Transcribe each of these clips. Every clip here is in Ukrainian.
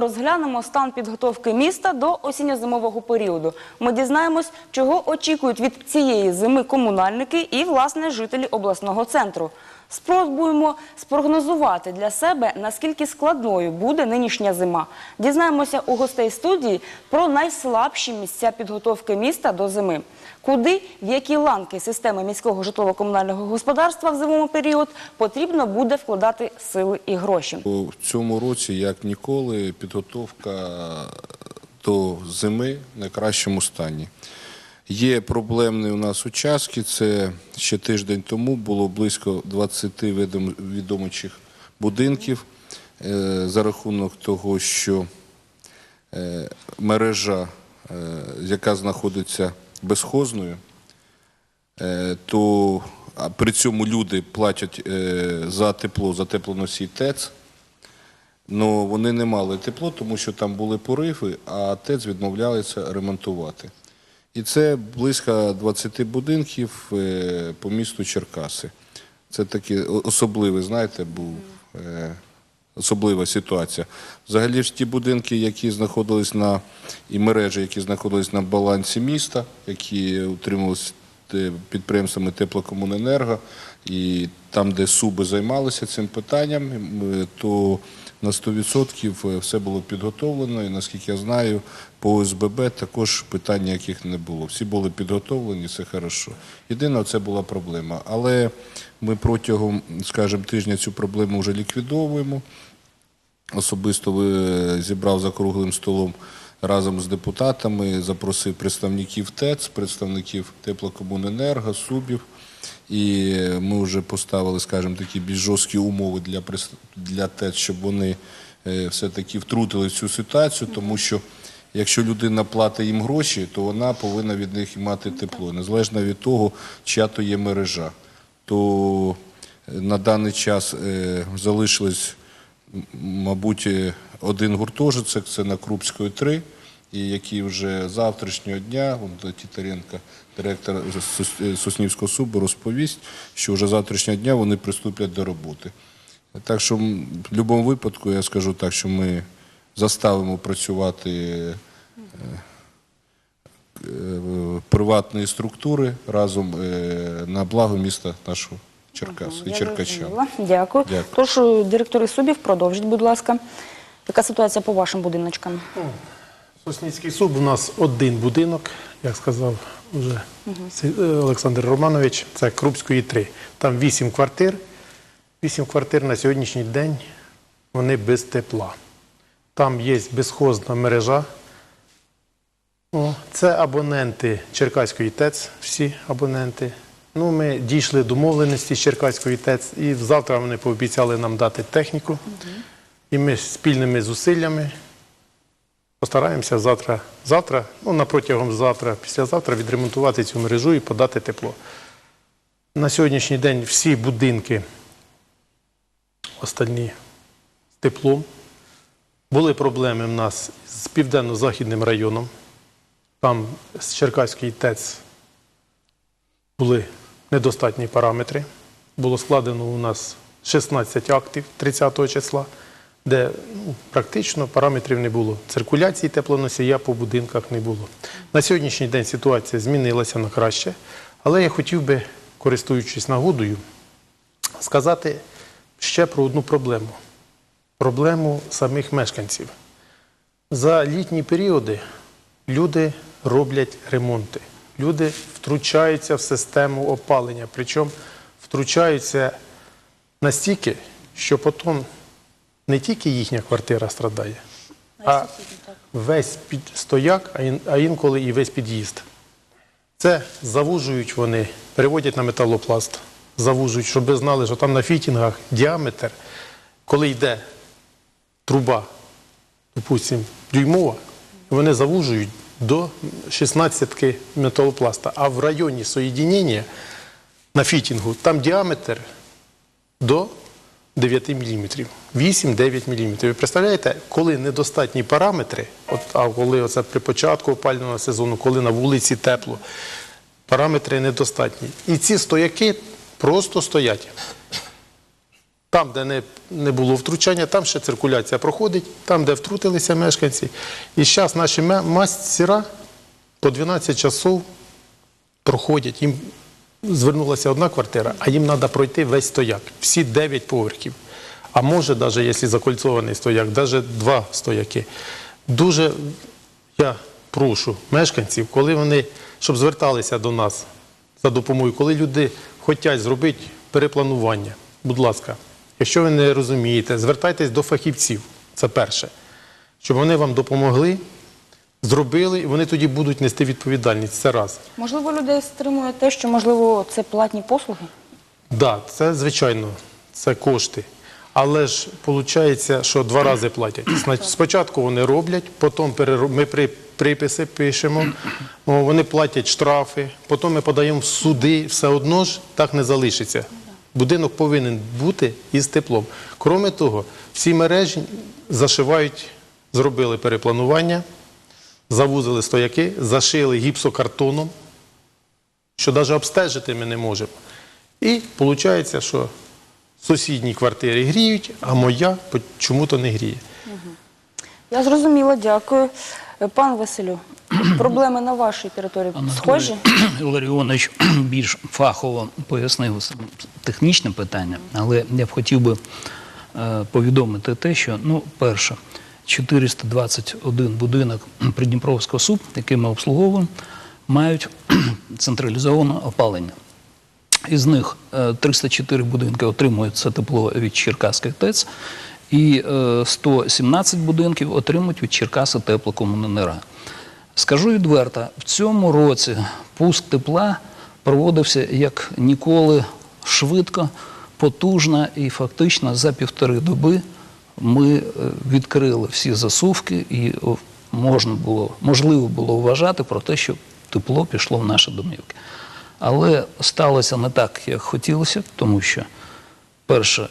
Розглянемо стан підготовки міста до осінньо-зимового періоду. Ми дізнаємось, чого очікують від цієї зими комунальники і, власне, жителі обласного центру. Спробуємо спрогнозувати для себе, наскільки складною буде нинішня зима. Дізнаємося у гостей студії про найслабші місця підготовки міста до зими. Куди, в які ланки системи міського житлово-комунального господарства в зимовий період потрібно буде вкладати сили і гроші. У цьому році, як ніколи, підготовка до зими в найкращому стані. Є проблемні у нас участки. Це ще тиждень тому було близько 20 відом- відомчих будинків е, за рахунок того, що е, мережа, е, яка знаходиться безхозною, е, то при цьому люди платять е, за тепло, за теплоносій ТЕЦ. Ну вони не мали тепло, тому що там були пориви, а ТЕЦ відмовлялися ремонтувати. І це близько 20 будинків е, по місту Черкаси. Це такий особливий, знаєте, був особлива ситуація. Взагалі ж ті будинки, які знаходились на і мережі, які знаходились на балансі міста, які утримувалися підприємствами теплокомуненерго, і там, де суби займалися цим питанням, м, то на 100% все було підготовлено. І наскільки я знаю, по ОСББ також питань ніяких не було. Всі були підготовлені, все хорошо. Єдина це була проблема. Але ми протягом, скажімо, тижня цю проблему вже ліквідовуємо. Особисто е, зібрав за круглим столом разом з депутатами, запросив представників ТЕЦ, представників теплокомуненерго, СУБів. І ми вже поставили, скажімо, такі більш жорсткі умови для, для ТЕЦ, щоб вони е, все-таки втрутили цю ситуацію, тому що якщо людина платить їм гроші, то вона повинна від них мати тепло, незалежно від того, чия то є мережа. То е, на даний час е, залишилось мабуть, один гуртожиток, це на Крупської 3, і який вже завтрашнього дня, от Тітаренко, директор Сос- е, Соснівського субу, розповість, що вже завтрашнього дня вони приступлять до роботи. Так що в будь-якому випадку я скажу так, що ми заставимо працювати е, е, приватні структури разом на благо міста нашого Черкас і зрозуміла. Дякую. Дякую. Тож, директори судів, продовжіть, будь ласка. Яка ситуація по вашим будиночкам? Сосніцький суд у нас один будинок, як сказав вже е, Олександр Романович, це Крупської 3. Там вісім квартир. Вісім квартир на сьогоднішній день вони без тепла. Там є безхозна мережа. Це абоненти Черкаської ТЕЦ, всі абоненти. Ну, ми дійшли домовленості з Черкаської ТЕЦ, і завтра вони пообіцяли нам дати техніку. І ми спільними зусиллями Постараємося завтра, завтра, ну на протягом завтра, післязавтра відремонтувати цю мережу і подати тепло. На сьогоднішній день всі будинки остальні з теплом. Були проблеми в нас з південно-західним районом. Там з Черкаської ТЕЦ були недостатні параметри. Було складено у нас 16 актів 30 числа, де ну, практично параметрів не було. Циркуляції теплоносія по будинках не було. На сьогоднішній день ситуація змінилася на краще, але я хотів би, користуючись нагодою, сказати ще про одну проблему проблему самих мешканців. За літні періоди люди роблять ремонти, люди втручаються в систему опалення, причому втручаються настільки, що потім не тільки їхня квартира страдає, а весь під стояк, а інколи і весь під'їзд. Це завужують вони, переводять на металопласт, завужують, щоб ви знали, що там на фітінгах діаметр, коли йде труба, допустимо, дюймова, вони завужують до 16 металопласта. А в районі соєдінення на фітінгу там діаметр до 9 мм, 8-9 мм. Ви представляєте, коли недостатні параметри, от, а коли оце при початку опалювального сезону, коли на вулиці тепло, параметри недостатні. І ці стояки просто стоять. Там, де не, не було втручання, там ще циркуляція проходить, там, де втрутилися мешканці. І зараз наші мастера по 12 часов проходять. Їм звернулася одна квартира, а їм треба пройти весь стояк, всі 9 поверхів. А може, навіть якщо закольцований стояк, навіть два стояки. Дуже я прошу мешканців, коли вони, щоб зверталися до нас за допомогою, коли люди хочуть зробити перепланування, будь ласка, якщо ви не розумієте, звертайтесь до фахівців. Це перше. Щоб вони вам допомогли, зробили, і вони тоді будуть нести відповідальність. Це раз. Можливо, людей стримує те, що можливо це платні послуги. Так, да, це звичайно, це кошти. Але ж виходить, що два рази платять. Спочатку вони роблять, потім ми при- приписи пишемо, вони платять штрафи, потім ми подаємо в суди, все одно ж так не залишиться. Будинок повинен бути із теплом. Кроме того, всі мережі зашивають, зробили перепланування, завузили стояки, зашили гіпсокартоном, що навіть обстежити ми не можемо. І виходить, що сусідні квартири гріють, а моя чому-то не гріє. Я зрозуміла, дякую. Пан Василю, проблеми на вашій території схожі? Іларіонович більш фахово пояснив технічне питання, але я б хотів би е, повідомити те, що, ну, перше, 421 будинок Придніпровського СУП, який ми обслуговуємо, мають централізоване опалення. Із них е, 304 будинки отримують це тепло від Черкаських ТЕЦ, і е, 117 будинків отримують від Черкаси теплокомуненерго. Скажу відверто, в цьому році пуск тепла проводився як ніколи швидко, потужно і фактично за півтори доби ми е, відкрили всі засувки і можна було, можливо було вважати про те, що тепло пішло в наші домівки. Але сталося не так, як хотілося, тому що, перше, е,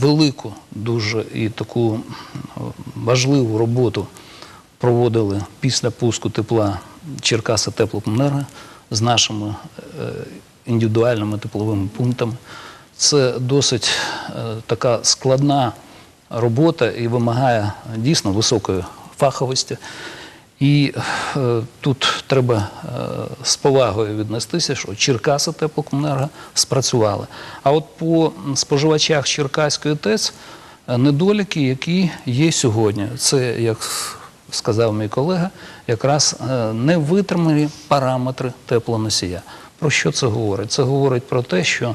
велику дуже і таку е, важливу роботу проводили після пуску тепла Черкаса Теплокомунерго з нашими е, індивідуальними тепловими пунктами. Це досить е, така складна робота і вимагає дійсно високої фаховості. І е, тут треба е, з повагою віднестися, що Черкаса теплокомунерго спрацювали. А от по споживачах Черкаської ТЕЦ е, недоліки, які є сьогодні, це, як сказав мій колега, якраз е, не витримані параметри теплоносія. Про що це говорить? Це говорить про те, що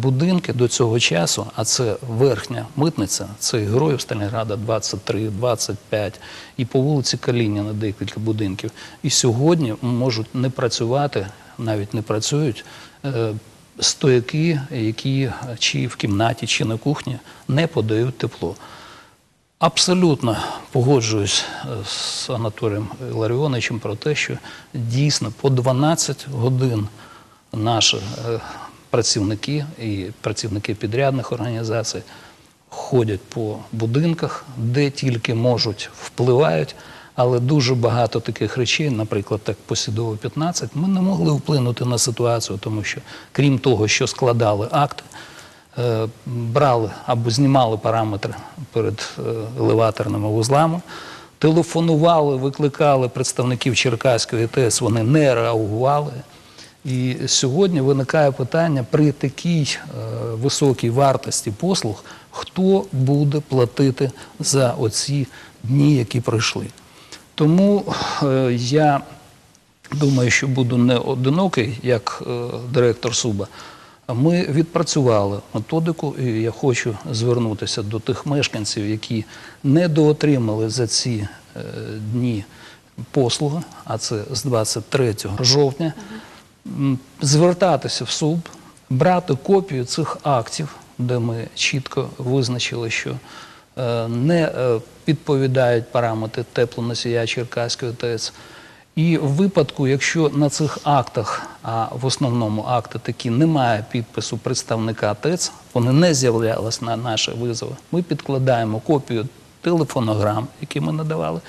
будинки до цього часу, а це верхня митниця, це Героїв Сталінграда 23, 25, і по вулиці Калініна декілька будинків. І сьогодні можуть не працювати, навіть не працюють е, стояки, які чи в кімнаті, чи на кухні не подають тепло. Абсолютно погоджуюсь е, з Анатолієм Ларіоновичем про те, що дійсно по 12 годин наші е, працівники і працівники підрядних організацій ходять по будинках, де тільки можуть, впливають. Але дуже багато таких речей, наприклад, так по Сідово 15, ми не могли вплинути на ситуацію, тому що крім того, що складали акти, е, брали або знімали параметри перед е, елеваторними вузлами, телефонували, викликали представників Черкаської ТЕС, вони не реагували. І сьогодні виникає питання при такій е, високій вартості послуг, хто буде платити за оці дні, які пройшли. Тому е, я думаю, що буду не одинокий, як е, директор СУБА. Ми відпрацювали методику, і я хочу звернутися до тих мешканців, які не доотримали за ці дні послуги, а це з 23 жовтня, звертатися в СУБ, брати копію цих актів, де ми чітко визначили, що е, не е, відповідають параметри теплоносія Черкаської ТЕЦ. І в випадку, якщо на цих актах, а в основному акти такі, немає підпису представника ТЕЦ, вони не з'являлись на наші визови, ми підкладаємо копію телефонограм, які ми надавали,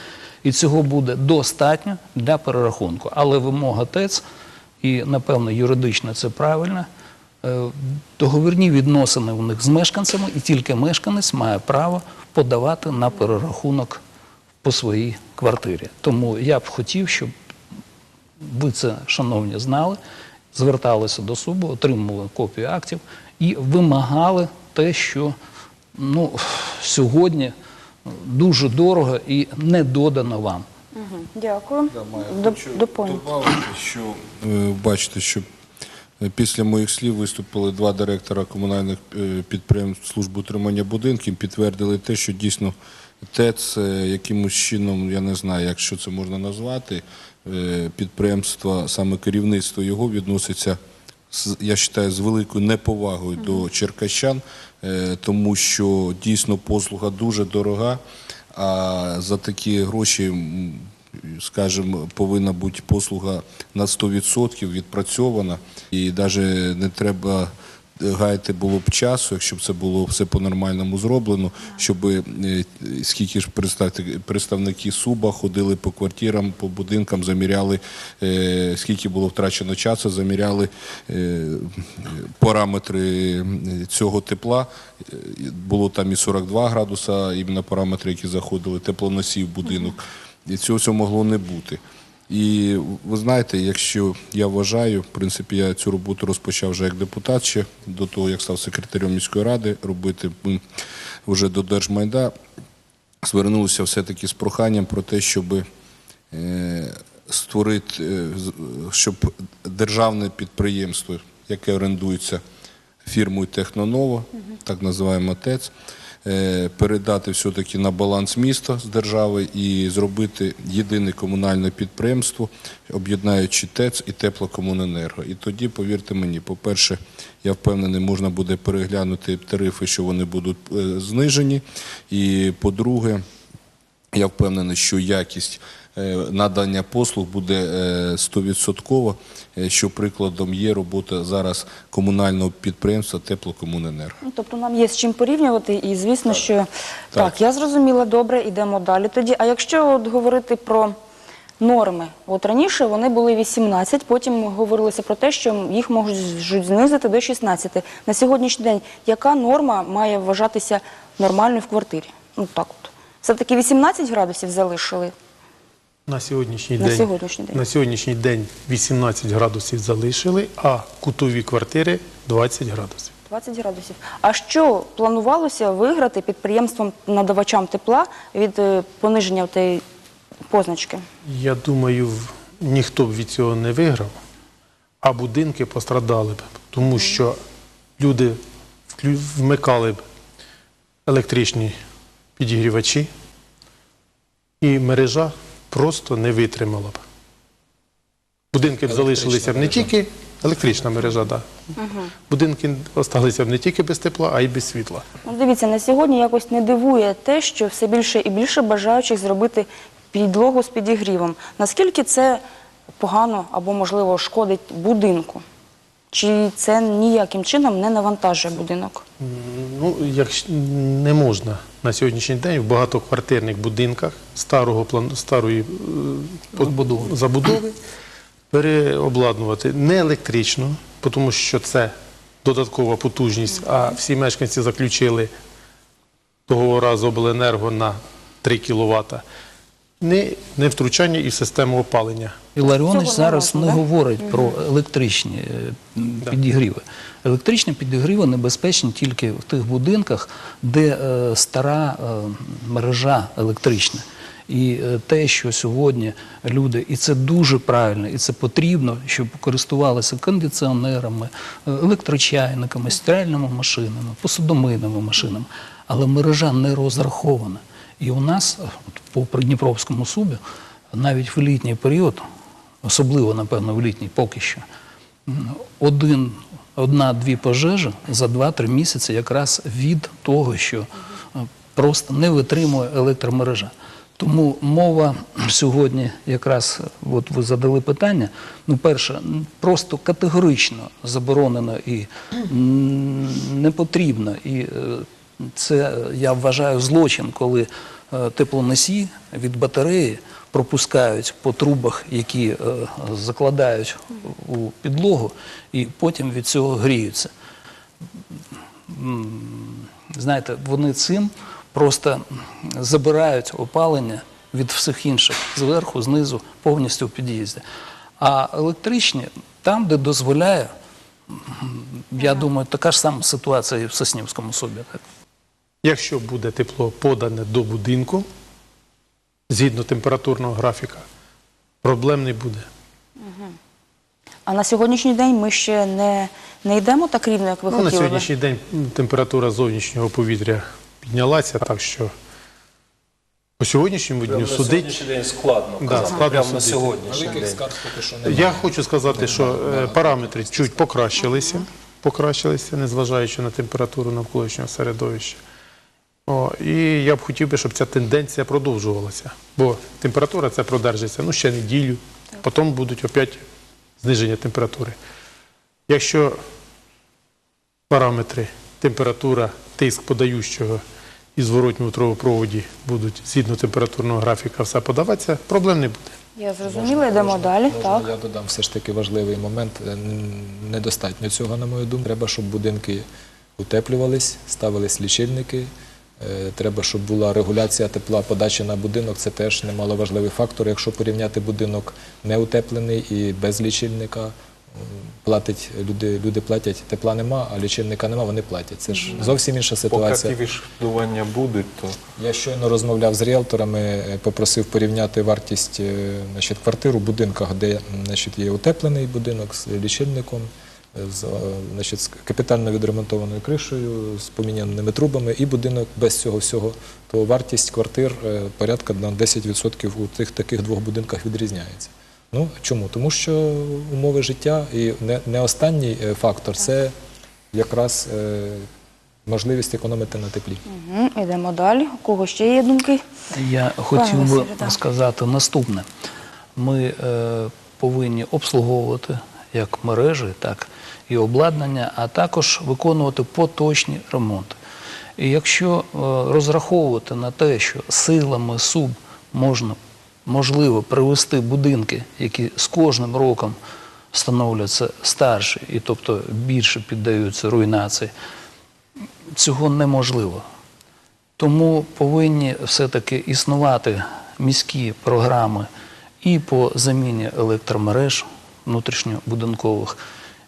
і цього буде достатньо для перерахунку. Але вимога ТЕЦ, і напевно юридично це правильно, Е, Договірні відносини у них з мешканцями, і тільки мешканець має право подавати на перерахунок по своїй квартирі. Тому я б хотів, щоб ви це, шановні, знали, зверталися до суду, отримували копію актів і вимагали те, що ну, сьогодні дуже дорого і не додано вам. Дякую. Доп- Хочу добавити, що е, бачите, що е, після моїх слів виступили два директора комунальних е, підприємств служби утримання будинків, підтвердили те, що дійсно ТЕЦ е, якимось чином, я не знаю, як що це можна назвати, е, підприємства, саме керівництво його відноситься з- я вважаю, з великою неповагою до черкащан, е, тому що дійсно послуга дуже дорога, а за такі гроші, скажімо, повинна бути послуга на 100% відпрацьована, і навіть не треба гаяти було б часу, якщо б це було все по-нормальному зроблено, щоб е, скільки ж представники СУБа ходили по квартирам, по будинкам, заміряли, е, скільки було втрачено часу, заміряли е, параметри цього тепла. Було там і 42 градуса, іменно параметри, які заходили, теплоносів будинок. І цього всього могло не бути. І ви знаєте, якщо я вважаю, в принципі, я цю роботу розпочав вже як депутат ще до того, як став секретарем міської ради робити вже до Держмайда, звернулися все-таки з проханням про те, щоб е, створити, е, щоб державне підприємство, яке орендується фірмою Техноново, так називаємо ТЕЦ, передати все-таки на баланс міста з держави і зробити єдине комунальне підприємство, об'єднаючи ТЕЦ і теплокомуненерго. І тоді, повірте мені, по-перше, я впевнений, можна буде переглянути тарифи, що вони будуть е, знижені. І по-друге, я впевнений, що якість е, надання послуг буде е, 100%, е, що прикладом є робота зараз комунального підприємства Теплокомуненерго. Ну, тобто нам є з чим порівнювати, і звісно, що так. Так. я зрозуміла, добре, йдемо далі тоді. А якщо от говорити про норми, от раніше вони були 18, потім говорилося про те, що їх можуть знизити до 16. На сьогоднішній день яка норма має вважатися нормальною в квартирі? Ну так от. Все-таки 18 градусів залишили. На сьогоднішній На день сьогоднішній день. на сьогоднішній день 18 градусів залишили, а кутові квартири 20 градусів. 20 градусів. А що планувалося виграти підприємствам надавачам тепла від е, пониження тієї позначки? Я думаю, ніхто б від цього не виграв, а будинки пострадали б, тому що люди вмикали б електричні підігрівачі, і мережа просто не витримала б. Будинки б залишилися б не тільки електрична мережа, да. будинки залишилися б не тільки без тепла, а й без світла. Ну, дивіться, на сьогодні якось не дивує те, що все більше і більше бажаючих зробити підлогу з підігрівом. Наскільки це погано або, можливо, шкодить будинку? Чи це ніяким чином не навантажує будинок? Ну, якщо не можна на сьогоднішній день в багатоквартирних будинках старого старої е, Забудови. забудови переобладнувати не електрично, тому що це додаткова потужність, а всі мешканці заключили договора з обленерго на 3 кВт. Не, не втручання і в систему опалення. Іларіонич зараз не да? говорить про електричні е, м, підігріви. Електричні підігріви небезпечні тільки в тих будинках, де е, стара е, мережа електрична. І е, те, що сьогодні люди, і це дуже правильно, і це потрібно, щоб користувалися кондиціонерами, е, електрочайниками, стиральними машинами, посудомийними машинами. Але мережа не розрахована. І у нас по Придніпровському субі навіть в літній період, особливо, напевно, в літній поки що, один, одна-дві пожежі за 2-3 місяці якраз від того, що е, просто не витримує електромережа. Тому мова сьогодні, якраз от ви задали питання. Ну, перше, просто категорично заборонено і не потрібно. І е, це е, я вважаю злочин, коли е, теплоносій від батареї пропускають по трубах, які е, закладають у підлогу, і потім від цього гріються. Знаєте, вони цим просто забирають опалення від всіх інших зверху, знизу, повністю в під'їзді. А електричні, там, де дозволяє, я думаю, така ж сама ситуація і в Соснівському собі. Якщо буде тепло подане до будинку, згідно температурного графіка, проблем не буде. А на сьогоднішній день ми ще не, не йдемо так рівно, як ви Ну, на хотіли. би? сьогоднішній день температура зовнішнього повітря піднялася, так що по сьогоднішньому дню Прямо на сьогоднішній день складно. Да, казати. складно Прямо на сьогоднішній день. поки що немає. Я хочу сказати, що е, параметри чуть покращилися, покращилися, незважаючи на температуру навколишнього середовища. О, і я б хотів би, щоб ця тенденція продовжувалася. Бо температура це продержиться ну, ще неділю, потім будуть опять зниження температури. Якщо параметри, температура, тиск подаючого і зворотньому трубопроводі будуть згідно температурного графіка все подаватися, проблем не буде. Я зрозуміла, йдемо далі. Можна так. я додам все ж таки важливий момент. Е, Недостатньо цього, на мою думку. Треба, щоб будинки утеплювались, ставились лічильники. Е, Треба, щоб була регуляція тепла, подачі на будинок. Це теж немаловажливий фактор. Якщо порівняти будинок неутеплений і без лічильника, платить люди, люди платять, тепла нема, а лічильника нема, вони платять. Це ж зовсім інша Поки ситуація. ті відшкодування будуть, то Я щойно розмовляв з ріелторами, е, попросив порівняти вартість е, значить, квартир у будинках, де значить, є утеплений будинок з лічильником, з, е, значить, з капітально відремонтованою кришею, з поміняними трубами, і будинок без цього всього, то вартість квартир е, порядка на 10% у тих таких двох будинках відрізняється. Ну чому? Тому що умови життя і не, не останній е, фактор це якраз е, можливість економити на теплі. Мгм, Йдемо далі. У кого ще є думки? Я хотів би сказати наступне. Ми е, повинні обслуговувати як мережі, так і обладнання, а також виконувати поточні ремонти. І якщо е, розраховувати на те, що силами СУБ можна можливо привести будинки, які з кожним роком становляться старші, і тобто більше піддаються руйнації, цього неможливо. Тому повинні все-таки існувати міські програми і по заміні електромереж внутрішньобудинкових,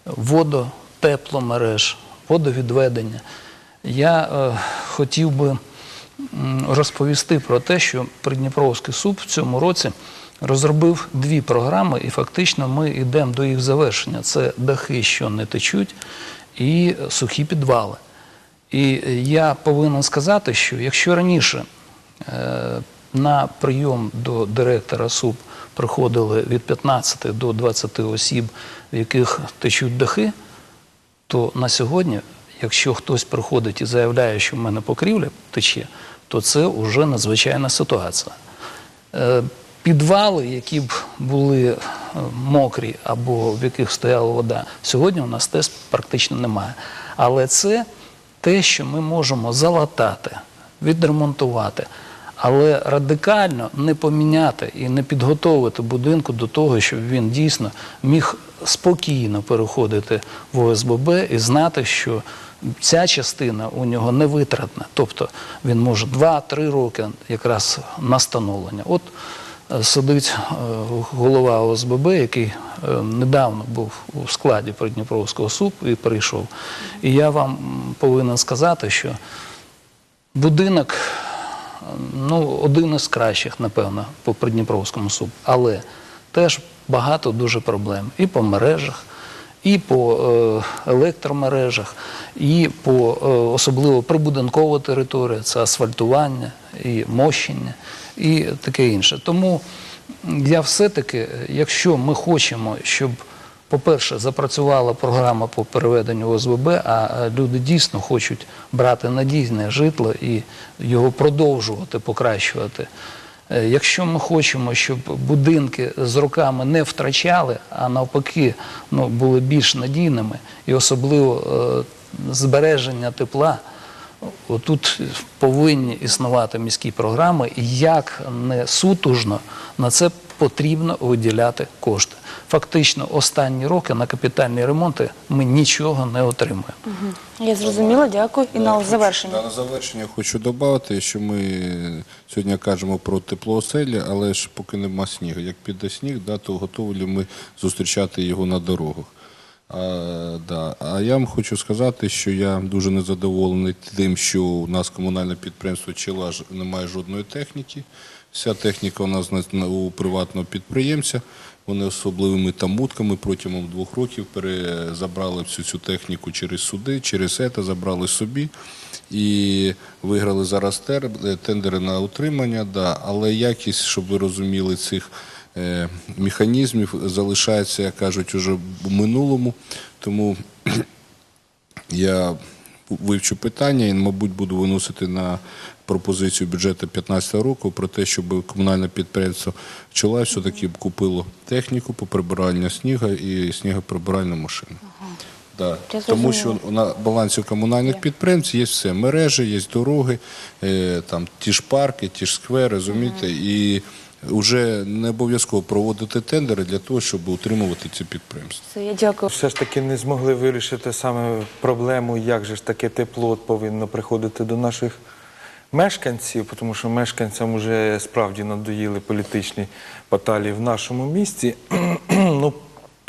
водо, тепломереж, водовідведення. Я е, хотів би розповісти про те, що Придніпровський суд в цьому році розробив дві програми, і фактично ми йдемо до їх завершення. Це дахи, що не течуть, і сухі підвали. І я повинен сказати, що якщо раніше е, на прийом до директора СУП приходили від 15 до 20 осіб, в яких течуть дахи, то на сьогодні, якщо хтось приходить і заявляє, що в мене покрівля тече, то це вже надзвичайна ситуація. Е, Підвали, які б були е, мокрі або в яких стояла вода, сьогодні у нас теж практично немає. Але це те, що ми можемо залатати, відремонтувати, але радикально не поміняти і не підготовити будинку до того, щоб він дійсно міг спокійно переходити в ОСББ і знати, що ця частина у нього не витратна. Тобто він може 2-3 роки якраз на становлення. От е, сидить е, голова ОСББ, який е, недавно був у складі Придніпровського СУП і прийшов. І я вам повинен сказати, що будинок ну, один із кращих, напевно, по Придніпровському СУП, але теж багато дуже проблем і по мережах, і по е, електромережах, і по е, особливо прибудинкова територія, це асфальтування і мощення, і таке інше. Тому я все-таки, якщо ми хочемо, щоб по-перше, запрацювала програма по переведенню ОСББ, а е, люди дійсно хочуть брати надійне житло і його продовжувати, покращувати. Е, Якщо ми хочемо, щоб будинки з роками не втрачали, а навпаки ну, були більш надійними, і особливо е, збереження тепла, Отут повинні існувати міські програми, і як не сутужно на це потрібно виділяти кошти. Фактично, останні роки на капітальні ремонти ми нічого не отримуємо. Я зрозуміла, дякую. І на завершення. На завершення хочу додати, що ми сьогодні кажемо про теплооселі, але ж поки нема снігу. Як піде сніг, да, то готові ми зустрічати його на дорогах. А, да. а я вам хочу сказати, що я дуже незадоволений тим, що у нас комунальне підприємство «Челаж» не має жодної техніки. Вся техніка у нас на- на- у приватного підприємця. Вони особливими там мутками протягом двох років забрали всю цю техніку через суди, через ЕТА забрали собі і виграли зараз тендери на утримання. Да. Але якість, щоб ви розуміли, цих е, механізмів залишається, як кажуть, уже в минулому. Тому я вивчу питання і, мабуть, буду виносити на пропозицію бюджету 2015 року про те, щоб комунальне підприємство «Пчола» все-таки купило техніку по прибиранню снігу і снігоприбиральну машину. Да. Тому що на балансі комунальних підприємств є все мережі, є дороги, е, там ті ж парки, ті ж сквери, розумієте, і вже не обов'язково проводити тендери для того, щоб утримувати ці підприємства. Все, я дякую. Все ж таки не змогли вирішити саме проблему, як же ж таке тепло повинно приходити до наших мешканців, тому що мешканцям вже справді надоїли політичні баталії в нашому місті. ну,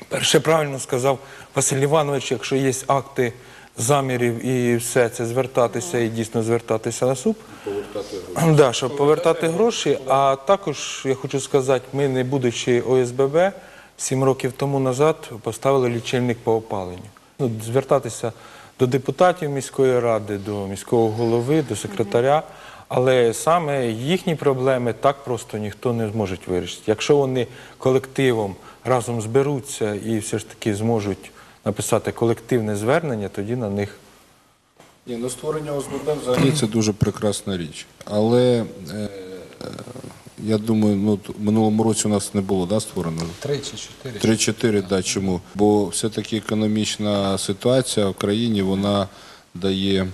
перше правильно сказав Василь Іванович, якщо є акти замірів і все це звертатися і дійсно звертатися на суд. Да, щоб повертати гроші. А також я хочу сказати, ми, не будучи ОСББ, сім років тому назад поставили лічильник по опаленню. Ну, звертатися до депутатів міської ради, до міського голови, до секретаря. Але саме їхні проблеми так просто ніхто не зможе вирішити. Якщо вони колективом разом зберуться і все ж таки зможуть написати колективне звернення, тоді на них Ні, ну створення ОСББ взагалі це дуже прекрасна річ. Але е, я думаю, ну минулому році у нас не було да, створено. Три чи чотири. Три-чотири, да, чому? Бо все-таки економічна ситуація в країні вона дає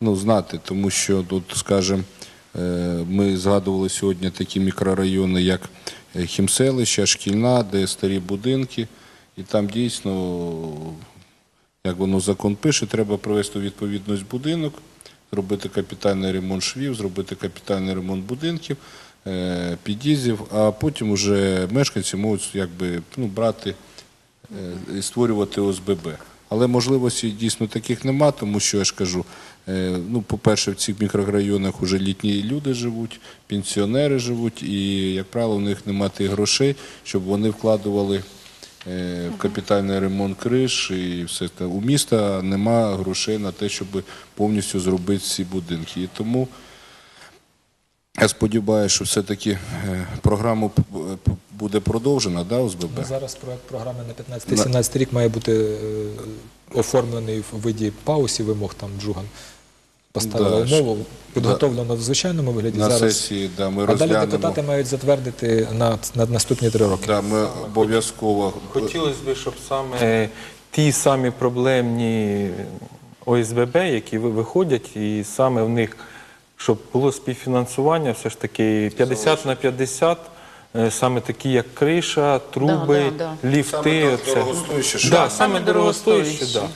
ну, знати, тому що тут, скажімо, е, ми згадували сьогодні такі мікрорайони, як е, Хімселище, Шкільна, де старі будинки, і там дійсно як воно закон пише, треба привести відповідність будинок, зробити капітальний ремонт швів, зробити капітальний ремонт будинків, під'їздів, а потім вже мешканці можуть якби, ну, брати е, і створювати ОСББ. Але можливості дійсно таких нема, тому що я ж кажу, е, ну, по-перше, в цих мікрорайонах вже літні люди живуть, пенсіонери живуть, і, як правило, в них немає тих грошей, щоб вони вкладували е, в капітальний ремонт криш і все те. У міста нема грошей на те, щоб повністю зробити ці будинки. І тому я сподіваюся, що все-таки е, програма п- п- буде продовжена, да, ОСББ? Ну, зараз проект програми на 15-17 рік має бути е, оформлений в виді паусі вимог, там Джуган поставила Да, умову, підготовлено в звичайному вигляді. На зараз. сесії да, ми а далі депутати мають затвердити на, на наступні три роки. Да, ми обов'язково Хотілося б, щоб саме е, ті самі проблемні ОСББ, які виходять, і саме в них, щоб було співфінансування, все ж таки 50 на 50, е, саме такі, як криша, труби, Да, да, ліфти. Саме оце. дорогостояще, що- Да, Саме дорогостояще. да.